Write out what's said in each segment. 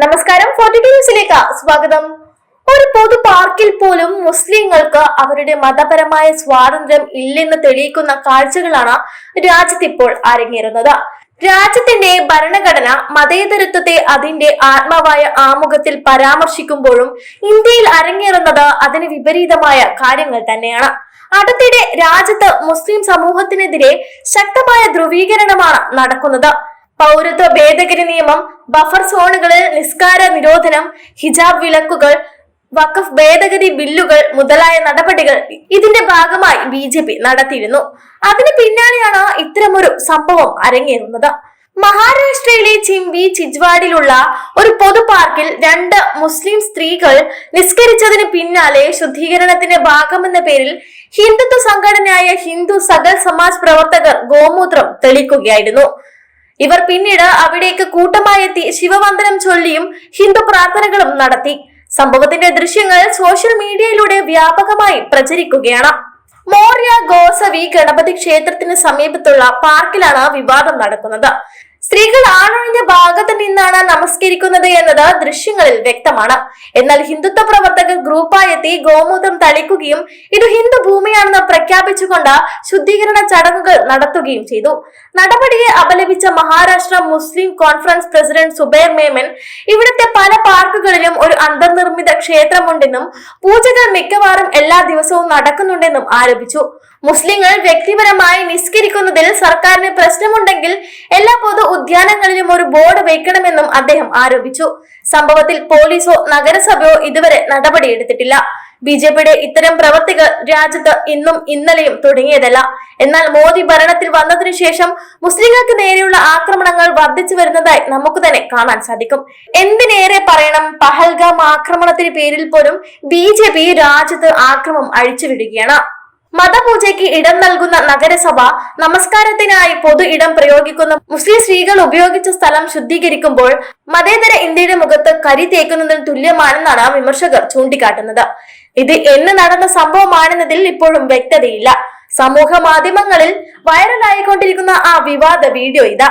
നമസ്കാരം ന്യൂസിലേക്ക് സ്വാഗതം. ഒരു പൊതു പാർക്കിൽ പോലും മുസ്ലിങ്ങൾക്ക് അവരുടെ മതപരമായ സ്വാതന്ത്ര്യം ഇല്ലെന്ന് തെളിയിക്കുന്ന കാഴ്ചകളാണ് രാജ്യത്ത് ഇപ്പോൾ അരങ്ങേറുന്നത്. രാജ്യത്തിന്റെ ഭരണഘടന മതേതരത്വത്തെ അതിന്റെ ആത്മാവായ ആമുഖത്തിൽ പരാമർശിക്കുമ്പോഴും ഇന്ത്യയിൽ അരങ്ങേറുന്നത് അതിന് വിപരീതമായ കാര്യങ്ങൾ തന്നെയാണ്. അടുത്തിടെ രാജ്യത്ത് മുസ്ലിം സമൂഹത്തിനെതിരെ ശക്തമായ ധ്രുവീകരണമാണ് നടക്കുന്നത്. പൗരത്വ ഭേദഗതി നിയമം ബഫർ സോണുകളിൽ നിസ്കാര നിരോധനം ഹിജാബ് വിലക്കുകൾ വഖഫ് ഭേദഗതി ബില്ലുകൾ മുതലായ നടപടികൾ ഇതിന്റെ ഭാഗമായി ബി ജെ പി നടത്തിയിരുന്നു. അതിന് പിന്നാലെയാണ് ഇത്തരമൊരു സംഭവം അരങ്ങേറുന്നത്. മഹാരാഷ്ട്രയിലെ ചിംബി ചിജ്വാഡിലുള്ള ഒരു പൊതു പാർക്കിൽ രണ്ട് മുസ്ലിം സ്ത്രീകൾ നിസ്കരിച്ചതിന് പിന്നാലെ ശുദ്ധീകരണത്തിന്റെ ഭാഗമെന്ന പേരിൽ ഹിന്ദുത്വ സംഘടനയായ ഹിന്ദു സകൽ സമാജ് പ്രവർത്തകർ ഗോമൂത്രം തെളിക്കുകയായിരുന്നു ഇവർ പിന്നീട് അവിടേക്ക് കൂട്ടമായെത്തി ശിവവന്ദനം ചൊല്ലിയും ഹിന്ദു പ്രാർത്ഥനകളും നടത്തി. സംഭവത്തിന്റെ ദൃശ്യങ്ങൾ സോഷ്യൽ മീഡിയയിലൂടെ വ്യാപകമായി പ്രചരിക്കുകയാണ്. മോർയ ഗോസവി ഗണപതി ക്ഷേത്രത്തിന് സമീപത്തുള്ള പാർക്കിലാണ് വിവാദം നടക്കുന്നത്. സ്ത്രീകൾ ആളൊഴിഞ്ഞ ഭാഗത്ത് നിന്നാണ് നമസ്കരിക്കുന്നത് എന്നത് ദൃശ്യങ്ങളിൽ വ്യക്തമാണ്. എന്നാൽ ഹിന്ദുത്വ പ്രവർത്തകർ ഗ്രൂപ്പായെത്തി ഗോമൂത്രം തളിക്കുകയും ഇത് ഹിന്ദു ഭൂമിയാണെന്ന് പ്രഖ്യാപിച്ചുകൊണ്ട് ശുദ്ധീകരണ ചടങ്ങുകൾ നടത്തുകയും ചെയ്തു. നടപടിയെ അപലപിച്ച Maharashtra Muslim conference president Zubair Memon ഇവിടുത്തെ പല പാർക്കുകളിലും ഒരു അന്തർനിർമ്മിത ക്ഷേത്രമുണ്ടെന്നും പൂജകൾ മിക്കവാറും എല്ലാ ദിവസവും നടക്കുന്നുണ്ടെന്നും ആരോപിച്ചു. മുസ്ലിങ്ങൾ വ്യക്തിപരമായി നിസ്കരിക്കുന്നതിൽ സർക്കാരിന് പ്രശ്നമുണ്ടെങ്കിൽ എല്ലാ പൊതു ഉദ്യാനങ്ങളിലും ഒരു ബോർഡ് വയ്ക്കണമെന്നും അദ്ദേഹം ആരോപിച്ചു. സംഭവത്തിൽ പോലീസോ നഗരസഭയോ ഇതുവരെ നടപടിയെടുത്തിട്ടില്ല. ബി ജെ പിയുടെ ഇത്തരം പ്രവർത്തികൾ രാജ്യത്ത് ഇന്നും ഇന്നലെയും തുടങ്ങിയതല്ല. എന്നാൽ മോദി ഭരണത്തിൽ വന്നതിനു ശേഷം മുസ്ലിങ്ങൾക്ക് നേരെയുള്ള ആക്രമണങ്ങൾ വർദ്ധിച്ചു വരുന്നതായി നമുക്ക് തന്നെ കാണാൻ സാധിക്കും. എന്തിനേറെ പറയണം? പഹൽഗാം ആക്രമണത്തിന് പേരിൽ പോലും ബി രാജ്യത്ത് ആക്രമം അഴിച്ചുവിടുകയാണ്. മതപൂജയ്ക്ക് ഇടം നൽകുന്ന നഗരസഭ നമസ്കാരത്തിനായി പൊതു ഇടം പ്രയോഗിക്കുന്ന മുസ്ലിം സ്ത്രീകൾ ഉപയോഗിച്ച സ്ഥലം ശുദ്ധീകരിക്കുമ്പോൾ മതേതര ഇന്ത്യയുടെ മുഖത്ത് കരി തേക്കുന്നതിന് തുല്യമാണെന്നാണ് വിമർശകർ ചൂണ്ടിക്കാട്ടുന്നത്. ഇത് എന്ന് നടന്ന സംഭവമാണെന്നതിൽ ഇപ്പോഴും വ്യക്തതയില്ല. സമൂഹ മാധ്യമങ്ങളിൽ വൈറലായിക്കൊണ്ടിരിക്കുന്ന ആ വിവാദ വീഡിയോ ഇതാ.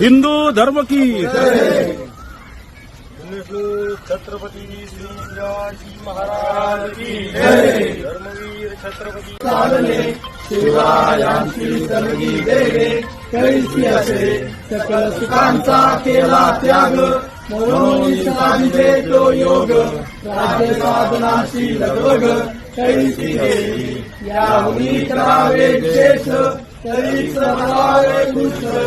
हिंदू धर्म की छत्रपति श्री शिवाजी महाराज की धर्मवीर छत्रपति शिवायांची दर्गी देवे. कैसी असे सकल सुखांचा केला त्याग. म्हणून शिवांचे तो योग. राज्य साधनाची लगबग. कैसी देवी याहून करावे विशेष. तरी समावे कृष्ण